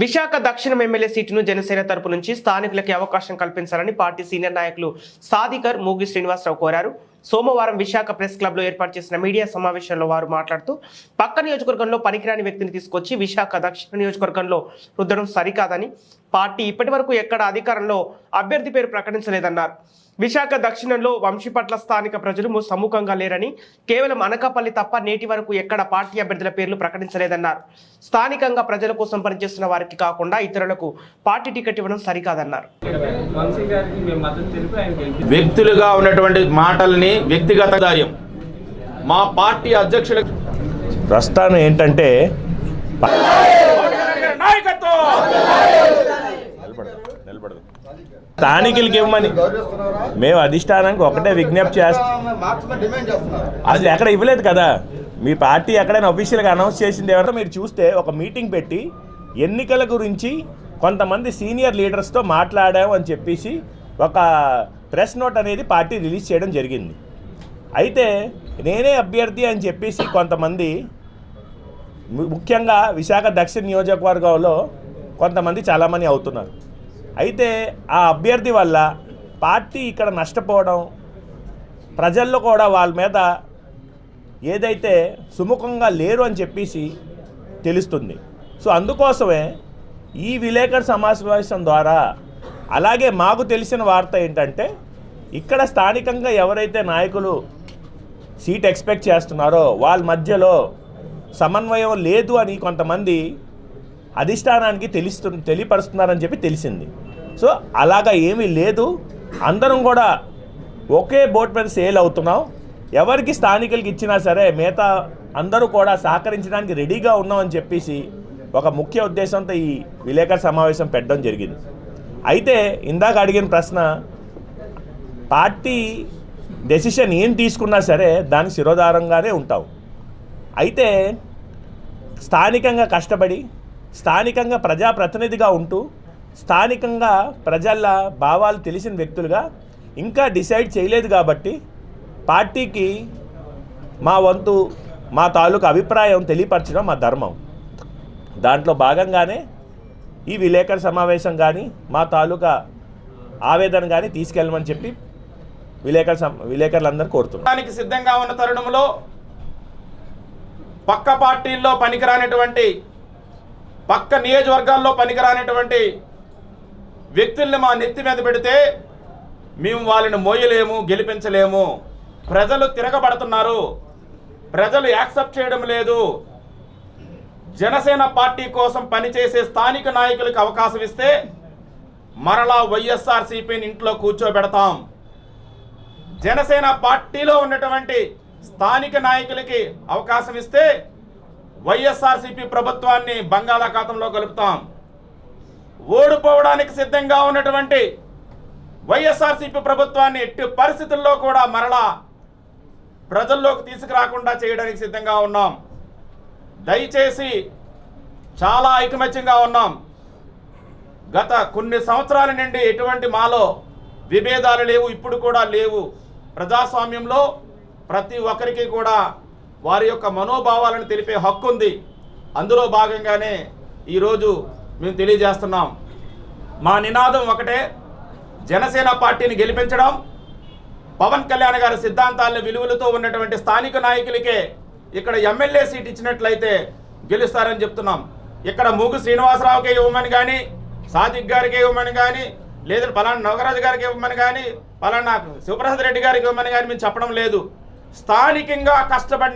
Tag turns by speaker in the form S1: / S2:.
S1: విశాఖ దక్షిణం ఎమ్మెల్యే సీటును జనసేన తరపు నుంచి స్థానికులకి అవకాశం కల్పించాలని పార్టీ సీనియర్ నాయకులు సాదికర్ మూగి శ్రీనివాసరావు కోరారు. సోమవారం విశాఖ ప్రెస్ క్లబ్లో ఏర్పాటు చేసిన మీడియా సమావేశంలో వారు మాట్లాడుతూ పక్క నియోజకవర్గంలో పనికిరాని వ్యక్తిని తీసుకొచ్చి విశాఖ దక్షిణ నియోజకవర్గంలో రుద్దడం సరికాదని పార్టీ ఇప్పటి వరకు ఎక్కడ అధికారంలో అభ్యర్థి పేరు ప్రకటించలేదన్నారు. విశాఖ దక్షిణంలో వంశీపట్ల స్థానిక ప్రజలు సముఖంగా లేరని కేవలం అనకాపల్లి తప్ప నేటి వరకు ఎక్కడ పార్టీ అభ్యర్థుల పేర్లు ప్రకటించలేదన్నారు. స్థానికంగా ప్రజల కోసం పనిచేస్తున్న వారికి కాకుండా ఇతరులకు పార్టీ టికెట్ ఇవ్వడం సరికాదన్నారు.
S2: వ్యక్తులుగా ఉన్నటువంటి మాటల్ని వ్యక్తిగత ధార్యం. మా పార్టీ అధ్యక్షుడు
S3: ప్రస్థానం ఏంటంటే స్థానికులకి ఇవ్వమని. మేము అధిష్టానానికి ఒకటే విజ్ఞప్తి చేస్తాం అసలు ఎక్కడ ఇవ్వలేదు కదా. మీ పార్టీ ఎక్కడైనా అఫీషియల్గా అనౌన్స్ చేసింది ఎవరో మీరు చూస్తే ఒక మీటింగ్ పెట్టి ఎన్నికల గురించి కొంతమంది సీనియర్ లీడర్స్తో మాట్లాడాము అని చెప్పేసి ఒక ప్రెస్ నోట్ అనేది పార్టీ రిలీజ్ చేయడం జరిగింది. అయితే నేనే అభ్యర్థి అని చెప్పేసి కొంతమంది ముఖ్యంగా విశాఖ దక్షిణ నియోజకవర్గంలో కొంతమంది చాలామంది అవుతున్నారు. అయితే ఆ అభ్యర్థి వల్ల పార్టీ ఇక్కడ నష్టపోవడం ప్రజల్లో కూడా వాళ్ళ మీద ఏదైతే సుముఖంగా లేరు అని చెప్పేసి తెలుస్తుంది. సో అందుకోసమే ఈ విలేకరు సమావేశం ద్వారా అలాగే మాకు తెలిసిన వార్త ఏంటంటే ఇక్కడ స్థానికంగా ఎవరైతే నాయకులు సీట్ ఎక్స్పెక్ట్ చేస్తున్నారో వాళ్ళ మధ్యలో సమన్వయం లేదు అని కొంతమంది అధిష్టానానికి తెలుస్తు తెలియపరుస్తున్నారని చెప్పి తెలిసింది. సో అలాగా ఏమీ లేదు. అందరం కూడా ఒకే బోట్ మీద సేల్ అవుతున్నాం. ఎవరికి స్థానికులకి ఇచ్చినా సరే మిగతా అందరూ కూడా సహకరించడానికి రెడీగా ఉన్నామని చెప్పేసి ఒక ముఖ్య ఉద్దేశంతో ఈ విలేకరు సమావేశం పెట్టడం జరిగింది. అయితే ఇందాక అడిగిన ప్రశ్న పార్టీ డెసిషన్ ఏం తీసుకున్నా సరే దాని శిరోధారంగానే ఉంటాం. అయితే స్థానికంగా కష్టపడి స్థానికంగా ప్రజాప్రతినిధిగా ఉంటూ స్థానికంగా ప్రజల భావాలు తెలిసిన వ్యక్తులుగా ఇంకా డిసైడ్ చేయలేదు కాబట్టి పార్టీకి మా వంతు మా తాలూకు అభిప్రాయం తెలియపరచడం మా ధర్మం. దాంట్లో భాగంగానే ఈ విలేకరు సమావేశం కానీ మా తాలూకా ఆవేదన కానీ తీసుకెళ్ళమని చెప్పి విలేకరు విలేకరులందరూ కోరుతున్నాం.
S2: దానికి సిద్ధంగా ఉన్న తరుణంలో పక్క పార్టీల్లో పనికిరానటువంటి పక్క నియోజకవర్గాల్లో పనికిరానటువంటి వ్యక్తుల్ని మా నెత్తి మీద పెడితే మేము వాళ్ళని మోయలేము గెలిపించలేము. ప్రజలు తిరగబడుతున్నారు. ప్రజలు యాక్సెప్ట్ చేయడం లేదు. జనసేన పార్టీ కోసం పనిచేసే స్థానిక నాయకులకు అవకాశం ఇస్తే మరలా వైఎస్ఆర్సీపీని ఇంట్లో కూర్చోబెడతాం. జనసేన పార్టీలో ఉన్నటువంటి స్థానిక నాయకులకి అవకాశం ఇస్తే వైఎస్ఆర్సీపీ ప్రభుత్వాన్ని బంగాళాఖాతంలో కలుపుతాం. ఓడిపోవడానికి సిద్ధంగా ఉన్నటువంటి వైఎస్ఆర్సీపీ ప్రభుత్వాన్ని ఎట్టి పరిస్థితుల్లో కూడా మరలా ప్రజల్లోకి తీసుకురాకుండా చేయడానికి సిద్ధంగా ఉన్నాం. దయచేసి చాలా ఐకమత్యంగా ఉన్నాం. గత కొన్ని సంవత్సరాల నుండి ఎటువంటి మాలో విభేదాలు లేవు ఇప్పుడు కూడా లేవు. ప్రజాస్వామ్యంలో ప్రతి ఒక్కరికి కూడా వారి యొక్క మనోభావాలను తెలిపే హక్కు ఉంది. అందులో భాగంగానే ఈరోజు మేము తెలియజేస్తున్నాం. మా నినాదం ఒకటే జనసేన పార్టీని గెలిపించడం. పవన్ కళ్యాణ్ గారి సిద్ధాంతాలను విలువలతో ఉన్నటువంటి స్థానిక నాయకులకే ఇక్కడ ఎమ్మెల్యే సీట్ ఇచ్చినట్లయితే గెలుస్తారని చెప్తున్నాం. ఇక్కడ మూగు శ్రీనివాసరావుకే ఇవ్వమని కానీ సాదిక్ గారికి ఇవ్వమని కానీ లేదా పలానా నవగరాజు గారికి ఇవ్వమని కానీ పలానా శివప్రసాద్ రెడ్డి గారికి ఇవ్వమని కానీ మేము చెప్పడం లేదు. స్థానికంగా కష్టపడిన